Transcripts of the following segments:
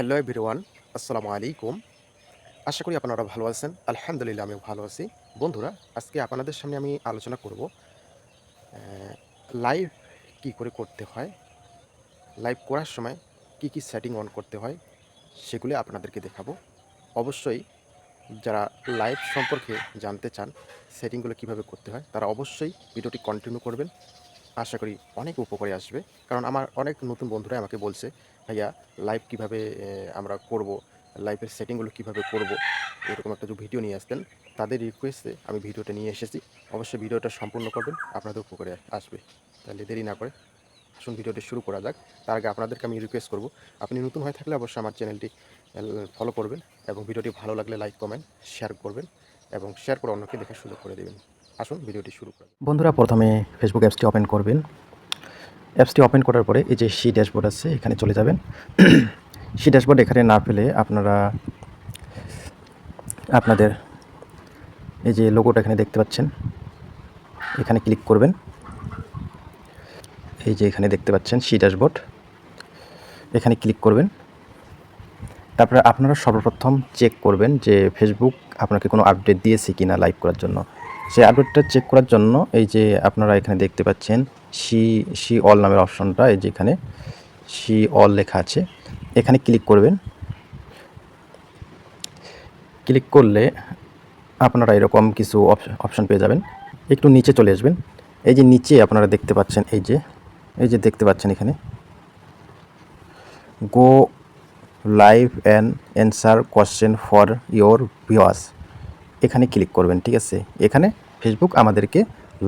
Hello everyone, আসসালামু আলাইকুম। আশা করি আপনারা ভালো আছেন। আলহামদুলিল্লাহ আমিও ভালো আছি। বন্ধুরা, আজকে আপনাদের সামনে আমি আলোচনা করব লাইভ কি করে করতে হয় লাইভ করার সময় কি কি সেটিং অন করতে হয়, সেগুলি আপনাদেরকে দেখাবো। অবশ্যই যারা লাইভ সম্পর্কে জানতে চান সেটিংগুলো কীভাবে করতে হয়, তারা অবশ্যই ভিডিওটি কন্টিনিউ করবেন। আশা করি অনেক উপকারে আসবে। কারণ আমার অনেক নতুন বন্ধুরাই আমাকে বলছে, ভাইয়া লাইভ কীভাবে আমরা করব? লাইভের সেটিংগুলো কীভাবে করব? এরকম একটা যে ভিডিও নিয়ে আসতেন তাদের রিকোয়েস্টে আমি ভিডিওটা নিয়ে এসেছি। অবশ্যই ভিডিওটা সম্পূর্ণ করবেন, আপনাদের উপকারে আসবে। তাহলে দেরি না করে আসুন ভিডিওটি শুরু করা যাক। তার আগে আপনাদেরকে আমি রিকোয়েস্ট করব, আপনি নতুন হয়ে থাকলে অবশ্যই আমার চ্যানেলটি ফলো করবেন এবং ভিডিওটি ভালো লাগলে লাইক কমেন্ট শেয়ার করবেন এবং শেয়ার করে অন্যকে দেখে সুযোগ করে দেবেন। আসুন, ভিডিওটি শুরু করা বন্ধুরা, প্রথমে ফেসবুক অ্যাপসটি ওপেন করবেন। অ্যাপসটি ওপেন করার পরে এই যে সি ড্যাশবোর্ড আছে, এখানে চলে যাবেন। সি ড্যাশবোর্ড এখানে না পেলে আপনারা, আপনাদের এই যে লোগোটা এখানে দেখতে পাচ্ছেন, এখানে ক্লিক করবেন। এই যে এখানে দেখতে পাচ্ছেন সি ড্যাশবোর্ড, এখানে ক্লিক করবেন। তারপরে আপনারা সর্বপ্রথম চেক করবেন যে ফেসবুক আপনাকে কোনো আপডেট দিয়েছে কি না লাইভ করার জন্য। সেই আপডেটটা চেক করার জন্য এই যে আপনারা এখানে দেখতে পাচ্ছেন, সি সি অল নামের অপশনটা এই যে এখানে সি অল লেখা আছে। এখানে ক্লিক করবেন। ক্লিক করলে আপনারা এরকম কিছু অপশন পেয়ে যাবেন। একটু নিচে চলে আসবেন। এই যে নিচে আপনারা দেখতে পাচ্ছেন, এই যে এই যে দেখতে পাচ্ছেন এখানে। Go live and answer question for your viewers এখানে ক্লিক করবেন, ঠিক আছে? এখানে ফেসবুক আমাদেরকে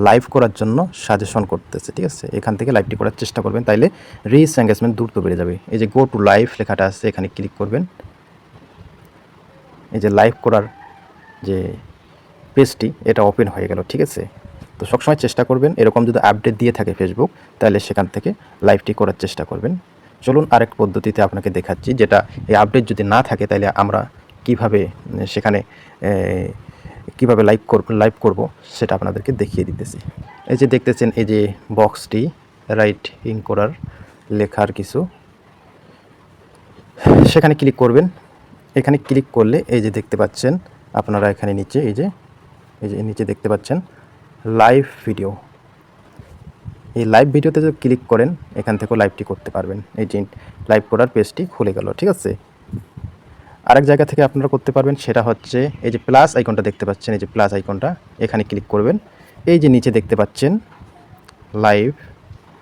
লাইভ করার জন্য সাজেশন করতেছে, ঠিক আছে? এখান থেকে লাইভটি করার চেষ্টা করবেন, তাইলে রিচ এঙ্গেজমেন্ট দ্রুত বেড়ে যাবে। এই যে গো টু লাইভ লেখাটা আছে, এখানে ক্লিক করবেন। এই যে লাইভ করার যে পেজটি এটা ওপেন হয়ে গেল, ঠিক আছে? তো সবসময় চেষ্টা করবেন, এরকম যদি আপডেট দিয়ে থাকে ফেসবুক তাহলে সেখান থেকে লাইভটি করার চেষ্টা করবেন। চলুন আরেক পদ্ধতিতে আপনাকে দেখাচ্ছি, যেটা এই আপডেট যদি না থাকে তাহলে আমরা কীভাবে সেখানে কীভাবে লাইভ করব লাইভ করব সেটা আপনাদেরকে দেখিয়ে দিতেছি। এই যে দেখতেছেন, এই যে বক্সটি রাইটিং করার লেখার কিছু। সেখানে ক্লিক করবেন। এখানে ক্লিক করলে এই যে দেখতে পাচ্ছেন, আপনারা এখানে নিচে, এই যে এই যে নিচে দেখতে পাচ্ছেন লাইভ ভিডিও এই লাইভ ভিডিওতে যদি ক্লিক করেন, এখান থেকেও লাইভটি করতে পারবেন। এই যে লাইভ করার পেজটি খুলে গেল, ঠিক আছে? আরেক জায়গা থেকে আপনারা করতে পারবেন সেটা হচ্ছে এই যে প্লাস আইকনটা দেখতে পাচ্ছেন, এই যে প্লাস আইকনটা এখানে ক্লিক করবেন। এই যে নিচে দেখতে পাচ্ছেন লাইভ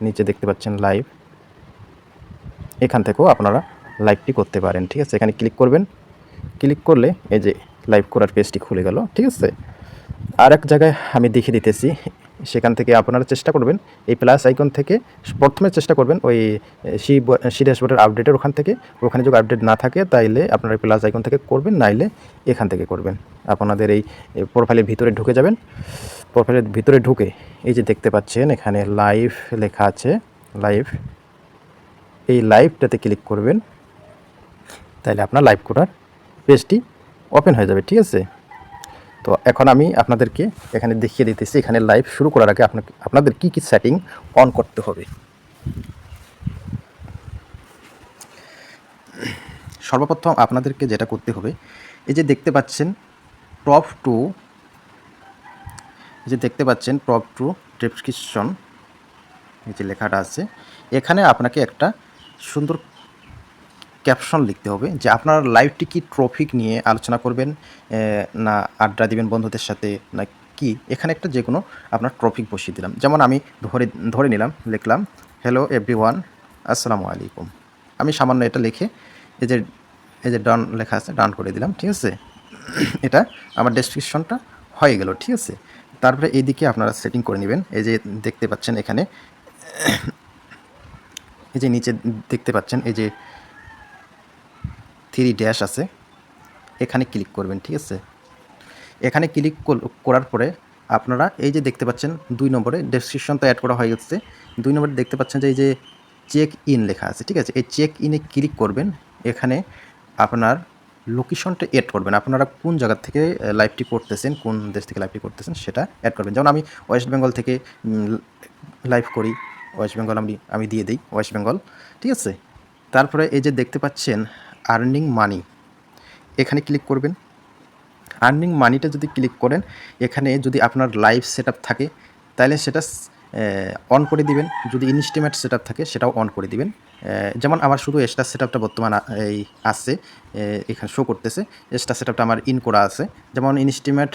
নিচে দেখতে পাচ্ছেন লাইভ এখান থেকেও আপনারা লাইভটি করতে পারেন, ঠিক আছে? এখানে ক্লিক করবেন। ক্লিক করলে এই যে লাইভ করার পেজটি খুলে গেল, ঠিক আছে? আর এক জায়গায় আমি দেখিয়ে দিতেছি সেখান থেকে আপনারা চেষ্টা করবেন, এই প্লাস আইকন থেকে প্রথমে চেষ্টা করবেন ওই সি সি ড্যাশবোর্ডের আপডেটের ওখান থেকে। ওখানে যদি আপডেট না থাকে, তাইলে আপনারা প্লাস আইকন থেকে করবেন, নাইলে এখান থেকে করবেন। আপনাদের এই প্রোফাইলের ভিতরে ঢুকে যাবেন। প্রোফাইলের ভিতরে ঢুকে এই যে দেখতে পাচ্ছেন, এখানে লাইভ লেখা আছে। লাইভ এই লাইভটাতে ক্লিক করবেন। তাহলে আপনার লাইভ করার পেজটি ওপেন হয়ে যাবে, ঠিক আছে? তো এখন আমি আপনাদেরকে এখানে দেখিয়ে দিতেছি, এখানে লাইভ শুরু করার আগে আপনাকে, আপনাদের কী কী সেটিং অন করতে হবে? সর্বপ্রথম আপনাদেরকে যেটা করতে হবে, এই যে দেখতে পাচ্ছেন প্রপ টু যে দেখতে পাচ্ছেন প্রপ টু ডেসক্রিপশন এই যে লেখাটা আছে, এখানে আপনাকে একটা সুন্দর ক্যাপশন লিখতে হবে যে আপনার লাইভটি কি ট্রফিক নিয়ে আলোচনা করবেন না আড্ডা দিবেন বন্ধুদের সাথে, না কি? এখানে একটা যে কোনো আপনার ট্রফিক বসিয়ে দিলাম। যেমন আমি ধরে ধরে নিলাম, লিখলাম হ্যালো এভরি ওয়ান আসসালামু আলাইকুম। আমি সামান্য এটা লিখে এই যে এই যে ডান লেখা আছে ডান করে দিলাম, ঠিক আছে? এটা আমার ডেসক্রিপশনটা হয়ে গেল, ঠিক আছে? তারপরে এইদিকে আপনারা সেটিং করে নেবেন, এই যে দেখতে পাচ্ছেন এখানে, এই যে নিচে দেখতে পাচ্ছেন, এই যে থ্রি ড্যাশ আছে। এখানে ক্লিক করবেন, ঠিক আছে? এখানে ক্লিক করার পরে আপনারা এই যে দেখতে পাচ্ছেন দুই নম্বরে ডেসক্রিপশন তো অ্যাড করা হয়ে গেছে। দুই নম্বরে দেখতে পাচ্ছেন যে এই যে চেক ইন লেখা আছে, ঠিক আছে? এই চেক ইনে ক্লিক করবেন, এখানে আপনার লোকেশনটা অ্যাড করবেন। আপনারা কোন জায়গা থেকে লাইভটি করতেছেন, কোন দেশ থেকে লাইভটি করতেছেন সেটা অ্যাড করবেন। যেমন আমি ওয়েস্ট বেঙ্গল থেকে লাইভ করি ওয়েস্ট বেঙ্গল আমি আমি দিয়ে দিই ওয়েস্ট বেঙ্গল ঠিক আছে? তারপরে এই যে দেখতে পাচ্ছেন আর্নিং মানি এখানে ক্লিক করবেন। আর্নিং মানিটা যদি ক্লিক করেন, এখানে যদি আপনার লাইভ সেট থাকে, তাহলে সেটা অন করে দিবেন। যদি ইনস্টিমেট সেট থাকে, সেটাও অন করে দিবেন। যেমন আমার শুধু এক্সট্রা সেট আপটা বর্তমান এই আসছে এখানে শো করতেছে। এক্সট্রা সেট আপটা আমার ইন করা আছে। যেমন ইনস্টিমেট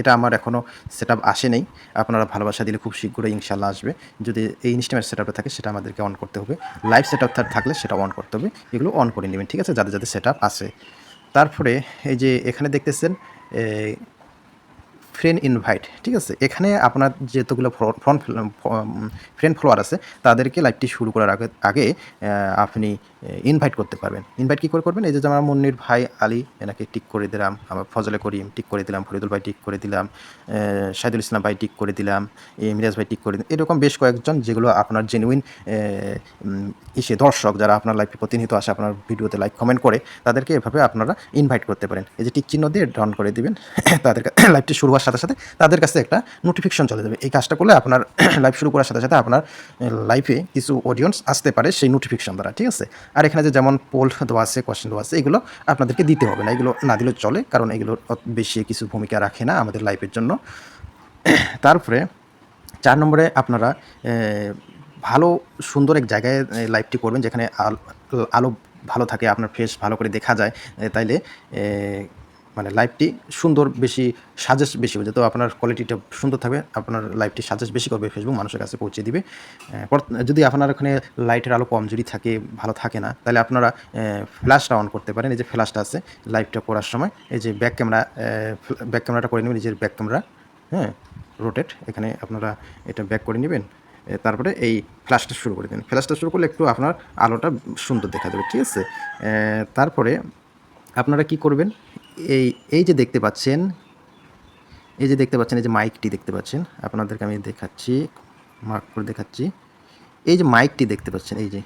এটা আমার এখনও সেট আপ আসে নেই আপনারা ভালোবাসা দিলে খুব শীঘ্রই ইনশাল্লাহ আসবে। যদি এই ইনস্টিমেন্ট সেট আপটা থাকে, সেটা আমাদেরকে অন করতে হবে। লাইভ সেট আপ থাকলে সেটা অন করতে হবে। এগুলো অন করে নেবেন, ঠিক আছে? যাদের যাদের সেট আপ আছে। তারপরে এই যে এখানে দেখতেছেন ফ্রেন্ড ইনভাইট ঠিক আছে? এখানে আপনার যেতগুলো ফ্রন্ট ফ্রেন্ড ফলোয়ার আছে, তাদেরকে লাইভটি শুরু করার আগে আগে আপনি ইনভাইট করতে পারবেন। ইনভাইট কী করে করবেন? এই যে আমার মুন্নির ভাই আলী, এনাকে টিক করে দিলাম, আমার ফজলে করিম টিক করে দিলাম, ফরিদুল ভাই টিক করে দিলাম শাহিদুল ইসলাম ভাই টিক করে দিলাম মিরাজ ভাই টিক করে দিলাম, এরকম বেশ কয়েকজন যেগুলো আপনার জেনুইন ইসে দর্শক যারা আপনার লাইফে প্রতিনিয়ত আসে, আপনার ভিডিওতে লাইক কমেন্ট করে, তাদেরকে এভাবে আপনারা ইনভাইট করতে পারেন। এই যে টিক চিহ্ন দিয়ে ডন করে দিবেন তাদের লাইভটি শুরু হওয়ার সাথে সাথে তাদের কাছে একটা নোটিফিকেশন চলে যাবে। এই কাজটা করলে আপনার লাইভ শুরু করার সাথে সাথে আপনার লাইফে কিছু অডিয়েন্স আসতে পারে সেই নোটিফিকেশন দ্বারা, ঠিক আছে? আর এখানে যে যেমন পোল দেওয়া আছে কোয়েশ্চেন দেওয়া আছে, এগুলো আপনাদেরকে দিতে হবে না। এগুলো না দিলেও চলে, কারণ এগুলো বেশি কিছু ভূমিকা রাখে না আমাদের লাইফের জন্য। তারপরে চার নম্বরে আপনারা ভালো, সুন্দর এক জায়গায় লাইভটি করবেন যেখানে আল- ভালো থাকে, আপনার ফেস ভালো করে দেখা যায়। তাইলে মানে লাইভটি সুন্দর বেশি সাজেস্ট বেশি হবে। যাতে আপনার কোয়ালিটিটা সুন্দর থাকবে, আপনার লাইভটি সাজেস্ট বেশি করবে ফেসবুক মানুষের কাছে পৌঁছে দিবে। যদি আপনার ওখানে লাইটের আলো কম যদি থাকে, ভালো থাকে না, তাহলে আপনারা ফ্ল্যাশটা অন করতে পারেন। এই যে ফ্ল্যাশটা আছে লাইভটা করার সময়, এই যে ব্যাক ক্যামেরা ব্যাক ক্যামেরাটা করে নেবেন নিজের ব্যাক ক্যামেরা হ্যাঁ রোটেট এখানে আপনারা এটা ব্যাক করে নেবেন। তারপরে এই ফ্ল্যাশটা শুরু করে দেন। ফ্ল্যাশটা শুরু করলে একটু আপনার আলোটা সুন্দর দেখা যাবে, ঠিক আছে? তারপরে আপনারা কি করবেন? এই এই যে দেখতে পাচ্ছেন, এই যে দেখতে পাচ্ছেন, এই যে মাইকটি দেখতে পাচ্ছেন, আপনাদেরকে আমি দেখাচ্ছি মার্ক করে দেখাচ্ছি। এই যে মাইকটি দেখতে পাচ্ছেন, এই যে,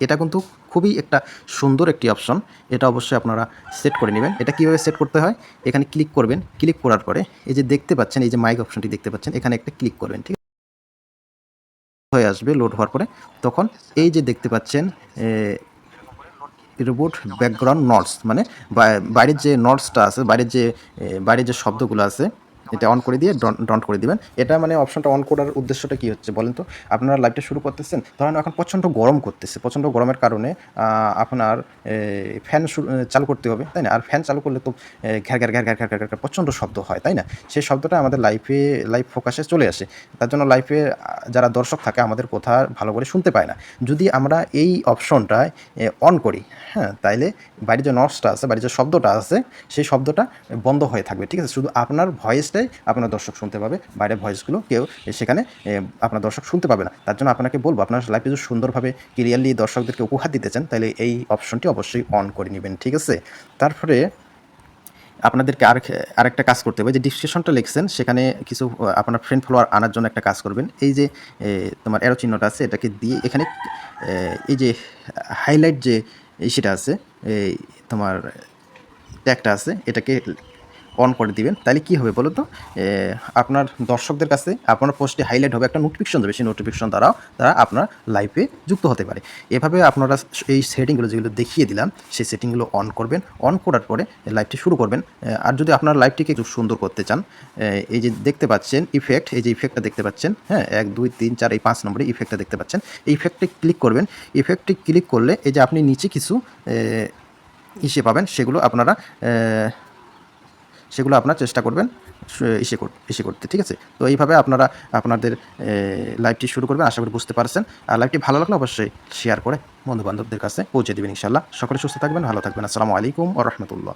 এটা কিন্তু খুবই একটা সুন্দর একটি অপশন এটা অবশ্যই আপনারা সেট করে নেবেন। এটা কীভাবে সেট করতে হয়? এখানে ক্লিক করবেন ক্লিক করার পরে এই যে দেখতে পাচ্ছেন, এই যে মাইক অপশনটি দেখতে পাচ্ছেন, এখানে একটা ক্লিক করবেন, ঠিক? হয়ে আসবে লোড হওয়ার পরে, তখন এই যে দেখতে পাচ্ছেন রোবট ব্যাকগ্রাউন্ড নটস মানে বাইরের যে নটসটা আছে বাইরের যে বাইরের যে শব্দগুলো আছে এটা অন করে দিয়ে ডন করে দিবেন। এটা মানে অপশনটা অন করার উদ্দেশ্যটা কি হচ্ছে বলেন তো? আপনারা লাইভটা শুরু করতেছেন, ধরেন এখন প্রচণ্ড গরম করতেছে। প্রচণ্ড গরমের কারণে আপনার ফ্যান চালু করতে হবে, তাই না? আর ফ্যান চালু করলে তো ঘ্যার ঘ্যার ঘ্যার ঘ্যার ঘ্যার ঘ্যার প্রচণ্ড শব্দ হয়, তাই না? সেই শব্দটা আমাদের লাইফে লাইভ ফোকাসে চলে আসে। তার জন্য লাইফে যারা দর্শক থাকে, আমাদের কথা ভালো করে শুনতে পায় না। যদি আমরা এই অপশনটা অন করি হ্যাঁ তাইলে বাড়ির যে নটসটা আছে, বাড়ির যে শব্দটা আছে, সেই শব্দটা বন্ধ হয়ে থাকবে, ঠিক আছে? শুধু আপনার ভয়েসটাই আপনার দর্শক শুনতে পাবে, বাইরের ভয়েসগুলো কেউ সেখানে আপনার দর্শক শুনতে পাবে না। তার জন্য আপনাকে বলব, আপনার লাইফে যদি সুন্দরভাবে ক্লিয়ারলি দর্শকদেরকে উপহার দিতে চান, তাহলে এই অপশনটি অবশ্যই অন করে নেবেন, ঠিক আছে? তারপরে আপনাদেরকে আর আরেকটা কাজ করতে হবে, যে ডিসক্রিপশনটা লিখছেন, সেখানে কিছু আপনার ফ্রেন্ড ফলোয়ার আনার জন্য একটা কাজ করবেন। এই যে তোমার অ্যারো চিহ্নটা আছে, এটাকে দিয়ে এখানে এই যে হাইলাইট যে সেটা আছে, এই তোমার ট্যাগটা আছে, এটাকে অন করে দিবেন, তাহলে কি হবে বলো তো আপনার দর্শকদের কাছে আপনার পোস্টে হাইলাইট হবে একটা নোটিফিকেশন দেবে, সেই নোটিফিকেশন দ্বারাও তারা আপনার লাইফে যুক্ত হতে পারে। এভাবে আপনারা এই সেটিংগুলো যেগুলো দেখিয়ে দিলাম, সেই সেটিংগুলো অন করবেন অন করার পরে লাইভটি শুরু করবেন। আর যদি আপনার লাইভটিকে একটু সুন্দর করতে চান এই যে দেখতে পাচ্ছেন ইফেক্ট এই যে ইফেক্টটা দেখতে পাচ্ছেন হ্যাঁ এক, দুই, তিন, চার, এই পাঁচ নম্বরে ইফেক্টটা দেখতে পাচ্ছেন, এই ইফেক্টে ক্লিক করবেন। ইফেক্টে ক্লিক করলে এই যে আপনি নিচে কিছু ইসে পাবেন, সেগুলো আপনারা সেগুলো আপনার চেষ্টা করবেন ইসে ইসে করতে, ঠিক আছে? তো এইভাবে আপনারা, আপনাদের লাইভটি শুরু করবেন, আশা করি বুঝতে পারছেন। আর লাইভটি ভালো লাগলে অবশ্যই শেয়ার করে বন্ধুবান্ধবদের কাছে পৌঁছে দেবেন ইনশাল্লাহ সকলে সুস্থ থাকবেন, ভালো থাকবেন। আসসালামু আলাইকুম ও রহমতুল্লাহ।